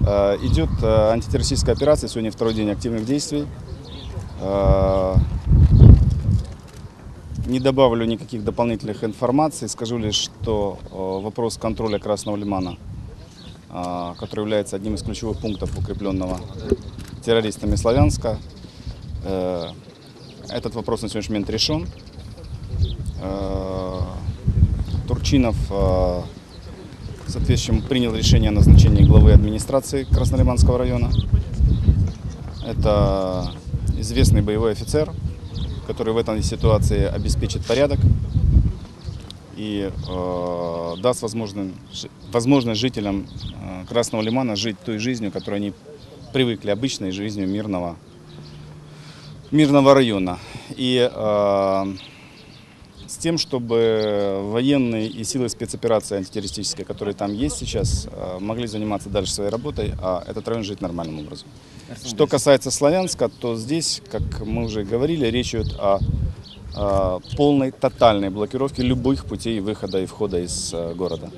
Э, Идет э, антитеррористическая операция, сегодня второй день активных действий. Э, Не добавлю никаких дополнительных информаций, скажу лишь, что вопрос контроля Красного Лимана, который является одним из ключевых пунктов укрепленного террористами Славянска, этот вопрос на сегодняшний момент решен. Турчинов соответственно, принял решение о назначении главы администрации Краснолиманского района. Это известный боевой офицер, который в этой ситуации обеспечит порядок и э, даст возможность, возможность жителям э, Красного Лимана жить той жизнью, которой они привыкли, обычной жизнью мирного, мирного района. И э, с тем, чтобы военные и силы спецоперации антитеррористические, которые там есть сейчас, э, могли заниматься дальше своей работой, а этот район жить нормальным образом. Что касается Славянска, то здесь, как мы уже говорили, речь идет о, о полной, тотальной блокировке любых путей выхода и входа из э, города.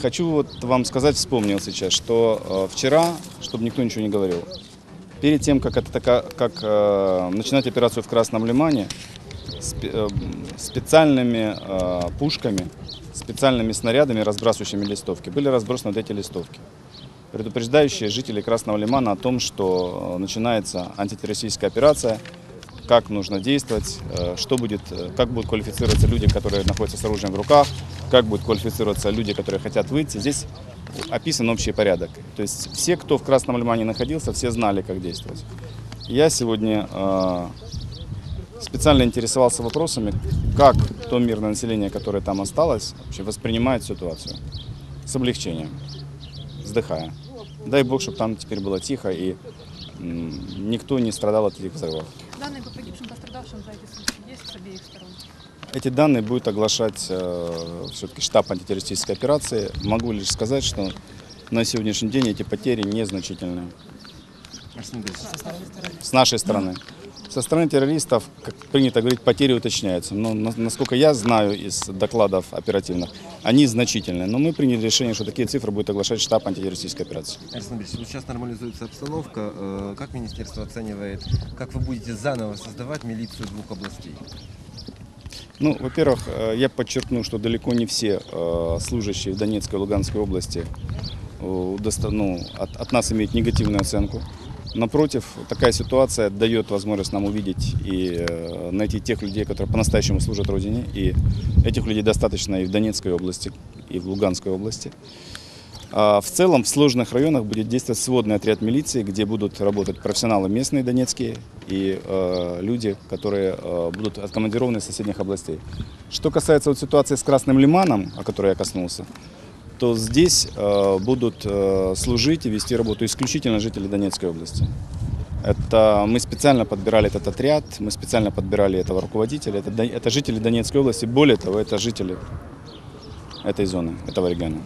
Хочу вот вам сказать, вспомнил сейчас, что э, вчера, чтобы никто ничего не говорил, перед тем, как, это, как э, начинать операцию в Красном Лимане, специальными э, пушками, специальными снарядами, разбрасывающими листовки, были разбросаны вот эти листовки, предупреждающие жителей Красного Лимана о том, что э, начинается антитеррористическая операция, как нужно действовать, э, что будет, э, как будут квалифицироваться люди, которые находятся с оружием в руках, как будут квалифицироваться люди, которые хотят выйти. Здесь описан общий порядок. То есть все, кто в Красном Лимане находился, все знали, как действовать. Я сегодня э, специально интересовался вопросами, как то мирное население, которое там осталось, вообще воспринимает ситуацию с облегчением, вздыхая. Дай бог, чтобы там теперь было тихо и никто не страдал от этих взрывов. Данные по погибшим, пострадавшим за эти случаи есть с обеих сторон? Эти данные будет оглашать все-таки штаб антитеррористической операции. Могу лишь сказать, что на сегодняшний день эти потери незначительные с нашей стороны. Со стороны террористов, как принято говорить, потери уточняются. Но на- насколько я знаю из докладов оперативных, они значительные. Но мы приняли решение, что такие цифры будет оглашать штаб антитеррористической операции. Александр вот сейчас нормализуется обстановка. Э, Как министерство оценивает, как вы будете заново создавать милицию двух областей? Ну, во-первых, э, я подчеркну, что далеко не все э, служащие в Донецкой и Луганской области ну, от, от нас имеют негативную оценку. Напротив, такая ситуация дает возможность нам увидеть и э, найти тех людей, которые по-настоящему служат Родине. И этих людей достаточно и в Донецкой области, и в Луганской области. А В целом в сложных районах будет действовать сводный отряд милиции, где будут работать профессионалы местные донецкие и э, люди, которые э, будут откомандированы из соседних областей. Что касается вот ситуации с Красным Лиманом, о которой я коснулся, то здесь э, будут э, служить и вести работу исключительно жители Донецкой области. Это мы специально подбирали этот отряд, мы специально подбирали этого руководителя. Это, это жители Донецкой области. Более того, это жители этой зоны, этого региона.